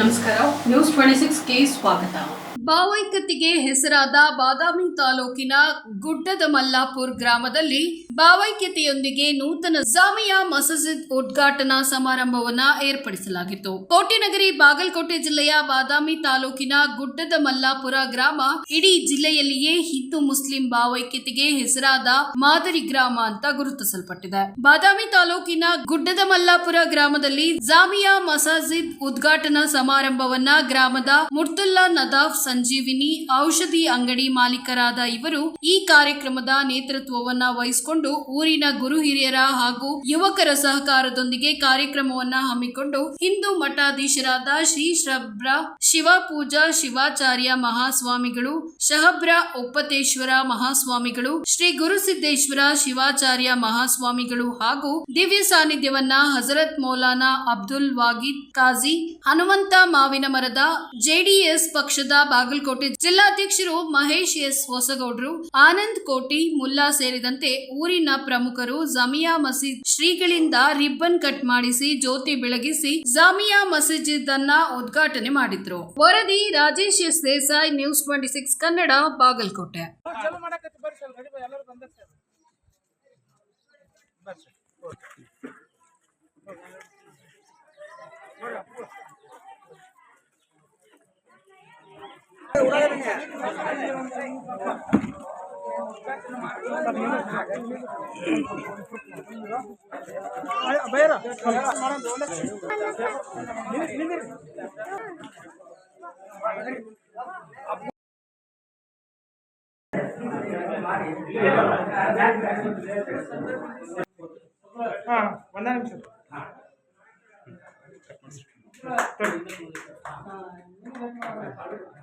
ನಮಸ್ಕಾರ. News twenty six K ಸ್ವಾಗತ. ಭಾವೈಕ್ಯತೆಗೆ ಹೆಸರಾದ ಬಾದಾಮಿ ತಾಲೂಕಿನ ಗುಡ್ಡದ ಮಲ್ಲಾಪುರ್ ಗ್ರಾಮದಲ್ಲಿ ಭಾವೈಕ್ಯತೆಯೊಂದಿಗೆ ನೂತನ ಜಾಮಿಯಾ ಮಸಜಿದ್ ಉದ್ಘಾಟನಾ ಸಮಾರಂಭವನ್ನ ಏರ್ಪಡಿಸಲಾಗಿತ್ತು. ಕೋಟೆನಗರಿ ಬಾಗಲಕೋಟೆ ಜಿಲ್ಲೆಯ ಬಾದಾಮಿ ತಾಲೂಕಿನ ಗುಡ್ಡದ ಮಲ್ಲಾಪುರ ಗ್ರಾಮ ಇಡೀ ಜಿಲ್ಲೆಯಲ್ಲಿಯೇ ಹಿಂದೂ ಮುಸ್ಲಿಂ ಭಾವೈಕ್ಯತೆಗೆ ಹೆಸರಾದ ಮಾದರಿ ಗ್ರಾಮ ಅಂತ ಗುರುತಿಸಲ್ಪಟ್ಟಿದೆ. ಬಾದಾಮಿ ತಾಲೂಕಿನ ಗುಡ್ಡದ ಮಲ್ಲಾಪುರ ಗ್ರಾಮದಲ್ಲಿ ಜಾಮಿಯಾ ಮಸಾಜಿದ್ ಉದ್ಘಾಟನಾ ಸಮಾರಂಭವನ್ನ ಗ್ರಾಮದ ಮುರ್ತುಲ್ಲಾ ನದಾಫ್ ಸಂಜೀವಿನಿ ಔಷಧಿ ಅಂಗಡಿ ಮಾಲೀಕರಾದ ಇವರು ಈ ಕಾರ್ಯಕ್ರಮದ ನೇತೃತ್ವವನ್ನ ವಹಿಸಿಕೊಂಡು ಊರಿನ ಗುರು ಹಿರಿಯರ ಹಾಗೂ ಯುವಕರ ಸಹಕಾರದೊಂದಿಗೆ ಕಾರ್ಯಕ್ರಮವನ್ನ ಹಮ್ಮಿಕೊಂಡು ಹಿಂದೂ ಮಠಾಧೀಶರಾದ ಶ್ರೀ ಶ್ರಬ್ರ ಶಿವಪೂಜಾ ಶಿವಾಚಾರ್ಯ ಮಹಾಸ್ವಾಮಿಗಳು ಶಹಬ್ರ ಒಪ್ಪತೇಶ್ವರ ಮಹಾಸ್ವಾಮಿಗಳು, ಶ್ರೀ ಗುರುಸಿದ್ದೇಶ್ವರ ಶಿವಾಚಾರ್ಯ ಮಹಾಸ್ವಾಮಿಗಳು ಹಾಗೂ ದಿವ್ಯ ಸಾನ್ನಿಧ್ಯವನ್ನ ಹಜರತ್ ಮೌಲಾನಾ ಅಬ್ದುಲ್ ವಾಗಿದ್ ಕಾಜಿ, ಹನುಮಂತ ಮಾವಿನ ಮರದ ಜೆಡಿಎಸ್ ಪಕ್ಷದ ಬಾಗಲಕೋಟೆ ಜಿಲ್ಲಾಧ್ಯಕ್ಷರು ಮಹೇಶ್ ಎಸ್ ಹೊಸಗೌಡರು, ಆನಂದ್ ಕೋಟಿ ಮುಲ್ಲಾ ಸೇರಿದಂತೆ ಊರಿನ ಪ್ರಮುಖರು ಜಮಿಯಾ ಮಸೀದ್ ಶ್ರೀಗಳಿಂದ ರಿಬ್ಬನ್ ಕಟ್ ಮಾಡಿಸಿ ಜ್ಯೋತಿ ಬೆಳಗಿಸಿ ಜಮಿಯಾ ಮಸೀದ್ ಅನ್ನ ಉದ್ಘಾಟನೆ ಮಾಡಿದ್ರು. ವರದಿ Rajesh S Desai, news twenty six Kannada, Bagalkote. ಚಲೋ ಮಾಡಕತ್ತಿ ಬರ್ರಿ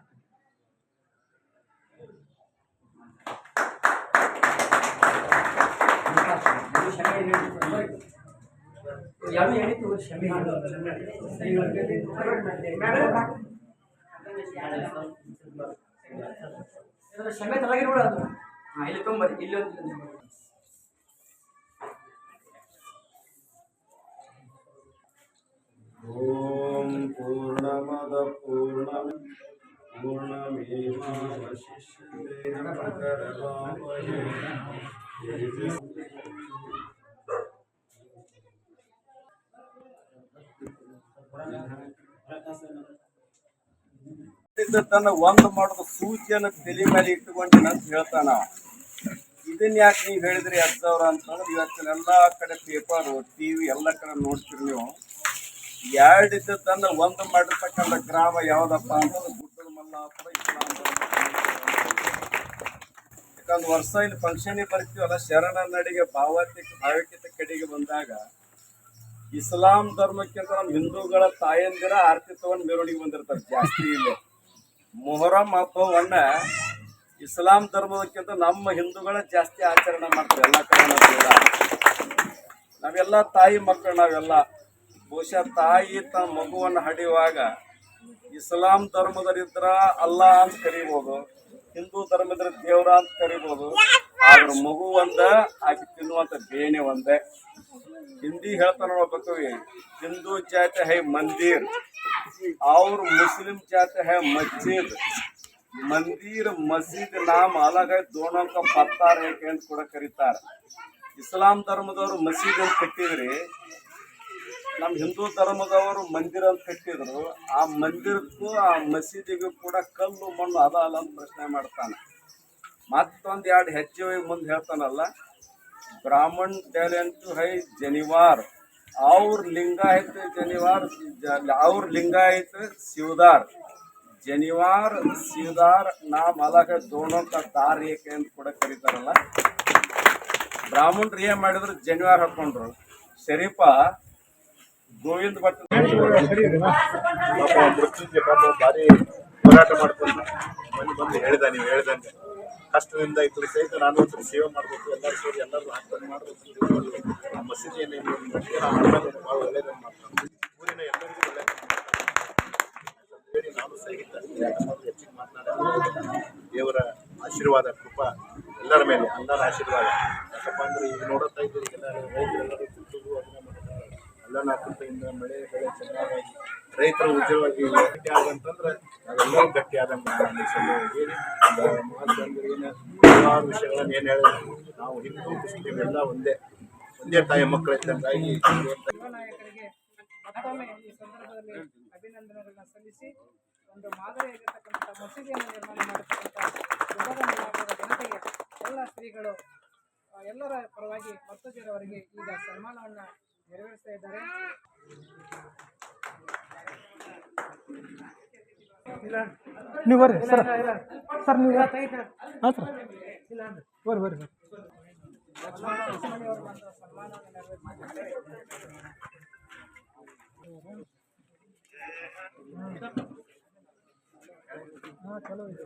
ಶಮೆ ತಲಗಿರ್ಬಿಡ ಅದು ಇಲ್ಲಿ ತೊಂಬರಿ ಇಲ್ಲಿ ಓಂ ಪೂರ್ಣಮದ ಪೂರ್ಣ ಪೂರ್ಣಮೇವಾವಶಿಷ್ಯತೆ ತನ್ನ ಒಂದು ಮಾಡಿದ ಸೂಚಿಯನ್ನು ತಲೆ ಮೇಲೆ ಇಟ್ಟುಕೊಂಡು ಅಂತ ಹೇಳ್ತಾನ. ಇದನ್ನ ಯಾಕೆ ನೀವು ಹೇಳಿದ್ರಿ ಅಜ್ಜವ್ರ ಅಂತಂದ್ರೆ ಇವತ್ತಿನ ಎಲ್ಲ ಕಡೆ ಪೇಪರ್ ಟಿವಿ ಎಲ್ಲ ಕಡೆ ನೋಡ್ತೀರಿ ನೀವು. ಎರಡು ಒಂದು ಮಾಡಿರ್ತಕ್ಕಂಥ ಗ್ರಾಮ ಯಾವ್ದಪ್ಪ ಅಂತಂದ್ರೆ ಗುಡ್ಡದ ಮಲ್ಲಾಪುರ ಯಾಕಂದ್ರೆ ವರ್ಷ ಇಲ್ಲಿ ಫಂಕ್ಷನ್ ಬರ್ತೀವಲ್ಲ ಶರಣ ನಡಿಗೆ ಭಾವಾರ್ಥಿಕ ಭಾವಕಿತ ಕಡೆಗೆ ಬಂದಾಗ ಇಸ್ಲಾಂ ಧರ್ಮಕ್ಕಿಂತ ನಮ್ಮ ಹಿಂದೂಗಳ ತಾಯಂದಿರ ಆರ್ಥಿಕವನ್ನು ಮೆರವಣಿಗೆ ಬಂದಿರ್ತಾರೆ ಜಾಸ್ತಿ ಇಲ್ಲಿ. ಮೊಹರಂ ಹಬ್ಬವನ್ನ ಇಸ್ಲಾಂ ಧರ್ಮದಕ್ಕಿಂತ ನಮ್ಮ ಹಿಂದೂಗಳ ಜಾಸ್ತಿ ಆಚರಣೆ ಮಾಡ್ತಾರೆ ಎಲ್ಲ ಕಡೆ ನಾವೆಲ್ಲ ತಾಯಿ ಮಕ್ಕಳು ನಾವೆಲ್ಲ. ಬಹುಶಃ ತಾಯಿ ತನ್ನ ಮಗುವನ್ನು ಹಡಿಯುವಾಗ ಇಸ್ಲಾಂ ಧರ್ಮದಲ್ಲಿದ್ರ ಅಲ್ಲ ಅಂತ ಕರಿಬೋದು. ಹಿಂದೂ ಧರ್ಮದ ದೇವ್ರ ಅಂತ ಕರಿಬೋದು. ಆದ್ರ ಮಗು ಒಂದ, ಆಕೆ ತಿನ್ನುವಂತ ಬೇನೆ ಒಂದೇ. ಹಿಂದಿ ಹೇಳ್ತಾನ ನೋಡ್ಬೇಕು ಹಿಂದೂ ಜಾತಿ ಹೈ ಮಂದಿರ್. ಅವ್ರ ಮುಸ್ಲಿಂ ಜಾತಿ ಹೈ ಮಸ್ಜಿದ್ ಮಂದಿರ್, ಮಸೀದ್ ನಾಮ ಅಲಗ ದೋಣಕ ಪತ್ತಾರ ಅಂತ ಕೂಡ ಕರೀತಾರ. ಇಸ್ಲಾಂ ಧರ್ಮದವ್ರು ಮಸೀದ್ ಅಂತ ಕಟ್ಟಿದ್ರಿ. ನಮ್ಮ ಹಿಂದೂ ಧರ್ಮದವರು ಮಂದಿರ ಅಂತ ಕಟ್ಟಿದ್ರು. ಆ ಮಂದಿರಕ್ಕೂ, ಆ ಮಸೀದಿಗೂ ಕೂಡ ಕಲ್ಲು, ಮಣ್ಣು, ಅದ ಅಲ್ಲ ಅಂತ ಪ್ರಶ್ನೆ ಮಾಡ್ತಾನೆ. ಮತ್ತೊಂದು ಎರಡು ಹೆಜ್ಜೆ ಮುಂದೆ ಹೇಳ್ತಾನಲ್ಲ, ಬ್ರಾಹ್ಮಣ್ ಟ್ಯಾಲೆಂಟು ಹೈ ಜನಿವಾರ್. ಅವ್ರ ಲಿಂಗಾಯತ್ ಜನಿವಾರ್ ಅವ್ರ ಲಿಂಗಾಯತ್ ಶಿವದಾರ್. ಜನಿವಾರ್, ಶಿವದಾರ್ ನಾ ಮಲಗ ದೋಣಂತ ದಾರ್ ಏಕೆ ಅಂತ ಕೂಡ ಕರೀತಾರಲ್ಲ. ಬ್ರಾಹ್ಮಣರು ಏನು ಮಾಡಿದ್ರು? ಜನಿವಾರ್ ಹಾಕೊಂಡ್ರು. ಶರೀಫ ಗೋವಿಂದ ಭಟ್. ಮೃತ್ಯುಂಜಯ ಪಾಪ ಭಾರಿ ಹೋರಾಟ ಮಾಡ್ಕೊಂಡು ಬಂದು ಬಂದು ಹೇಳಿದ, ನೀವು ಹೇಳ್ದಂಗೆ. ಕಷ್ಟದಿಂದ ಇಬ್ಬರು ಸಹಿತ ನಾನು ಒಂದು ಸೇವೆ ಮಾಡಬೇಕು, ಎಲ್ಲರೂ ಸೇರಿ ಎಲ್ಲರೂ ಹಾಕೊಂಡು ಮಾಡಬೇಕು ಮಸೀದಿಯನ್ನು ಭಾಳ ಒಳ್ಳೇದನ್ನು ಮಾಡ್ತಾರೆ ಊರಿನ ಎಲ್ಲರಿಗೂ ಒಳ್ಳೆಯ ಹೇಳಿ ನಾನು ಸಹಿತ ಹೆಚ್ಚಿಗೆ ಮಾತನಾಡ ದೇವರ ಆಶೀರ್ವಾದ, ಕೃಪಾ ಎಲ್ಲರ ಮೇಲೆ ಎಲ್ಲರ ಆಶೀರ್ವಾದ. ಯಾಕಪ್ಪ ಅಂದ್ರೆ ಈಗ ನೋಡುತ್ತಾ ಇದ್ದೀರಿ ಎಲ್ಲರೂ ರೈತರೆಲ್ಲರೂ ತಿಂತದ್ದು ಕೃಪೆಯಿಂದ ಮಳೆ ಬೆಳೆ ಚೆನ್ನಾಗಿ ರೈತರು ಉದ್ಯೋಗವಾಗಿ ಗಟ್ಟಿ ಆಗಂತಂದ್ರೆ ನಾವೆಲ್ಲರೂ ಗಟ್ಟಿ ಆದಂಗೆ ಹೇಳಿ ಮಹಾತ್ಮಂದ್ರಿನ ಹಲವಾರು ವಿಷಯಗಳನ್ನ ಏನು ಹೇಳಿದ್ರು. ನಾವು ಹಿಂದೂ, ಮುಸ್ಲಿಂ ಎಲ್ಲ ಒಂದೇ ಒಂದೇ ತಾಯಿ ಮಕ್ಕಳ ಇದ್ದಂಗಾಗಿ ಇರುವಂತ ಯುವ ನಾಯಕರಿಗೆ ಮತ್ತೊಮ್ಮೆ ಈ ಸಂದರ್ಭದಲ್ಲಿ ಸಲ್ಲಿಸಿ ಒಂದು ಮಾದರಿಯಾಗಿರ್ತಕ್ಕಂಥ ಎಲ್ಲ ಸ್ತ್ರೀಗಳು ಎಲ್ಲರ ಪರವಾಗಿ ಮತ್ತೊಂದರವರೆಗೆ ಈಗ ಸನ್ಮಾನವನ್ನು ನೆರವೇರಿಸ್ತಾ ಇದ್ದಾರೆ. ನೀವು ಬರ್ರಿ. ಸರ್ ಸರ್ ನೀವು ಹಾಂ ಸರ್. ಇಲ್ಲ ಬರ್ರಿ ಬರ್ರಿ ನೆರವೇರಿಸಿದ್ದಾರೆ ಹಾಂ ಚಲೋ ಇದೆ